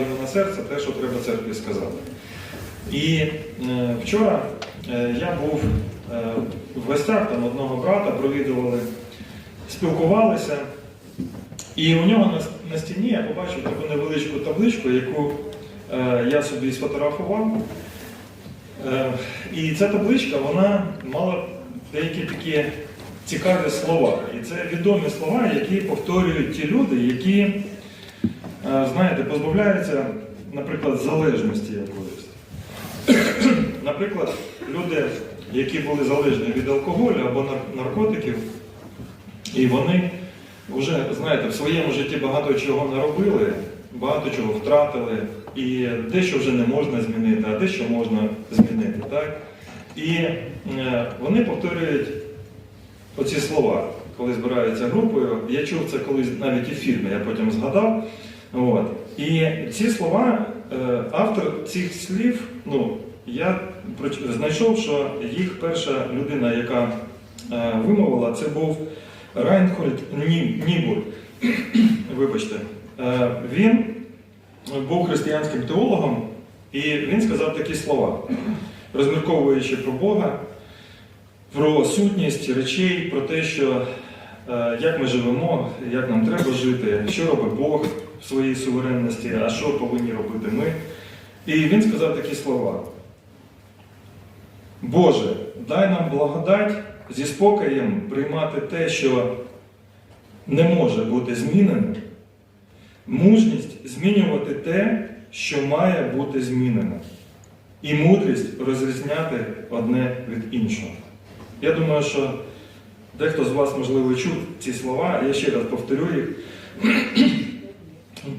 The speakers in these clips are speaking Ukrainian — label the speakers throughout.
Speaker 1: йому на серце те, що треба церкві сказати. І е, вчора е, я був е, в гостях там одного брата, провідували, спілкувалися. І у нього на, стіні я побачив таку невеличку табличку, яку я собі сфотографував. І ця табличка вона мала деякі такі цікаві слова. І це відомі слова, які повторюють ті люди, які, знаєте, позбавляються, наприклад, залежності якоїсь. Наприклад, люди, які були залежні від алкоголю або наркотиків, і вони вже, знаєте, в своєму житті багато чого наробили, багато чого втратили, і дещо вже не можна змінити, а дещо можна змінити. Так? І е, вони повторюють оці слова, коли збираються групою. Я чув це колись навіть в фільмі, я потім згадав. От. І ці слова, е, автор цих слів, ну, я знайшов, що їх перша людина, яка е, вимовила, це був Райнхольд Ні- Нібур. Вибачте. Е, Він був християнським теологом, і він сказав такі слова, розмірковуючи про Бога, про сутність речей, про те, що як ми живемо, як нам треба жити, що робить Бог в своїй суверенності, а що повинні робити ми. І він сказав такі слова. Боже, дай нам благодать зі спокоєм приймати те, що не може бути зміненим, мужність змінювати те, що має бути змінене, і мудрість розрізняти одне від іншого. Я думаю, що дехто з вас, можливо, чув ці слова, я ще раз повторю їх.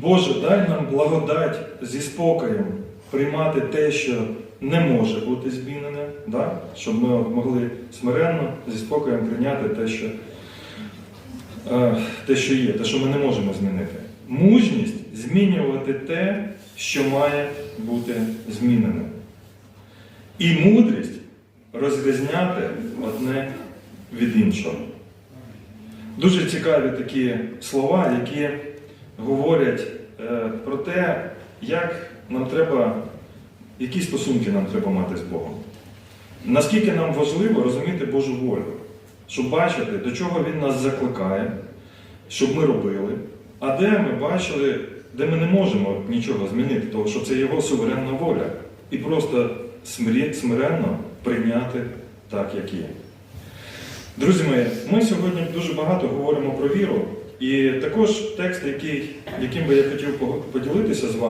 Speaker 1: Боже, дай нам благодать зі спокоєм приймати те, що не може бути змінене, да? щоб ми могли смиренно зі спокоєм прийняти те, що, е, те, що є, те, що ми не можемо змінити. Мужність змінювати те, що має бути змінене. І мудрість розрізняти одне від іншого. Дуже цікаві такі слова, які говорять е, про те, як нам треба, які стосунки нам треба мати з Богом. Наскільки нам важливо розуміти Божу волю, щоб бачити, до чого Він нас закликає, щоб ми робили, а де ми бачили, де ми не можемо нічого змінити, тому що це Його суверенна воля. І просто смиренно прийняти так, як є. Друзі мої, ми сьогодні дуже багато говоримо про віру, і також текст, який, яким би я хотів поділитися з вами.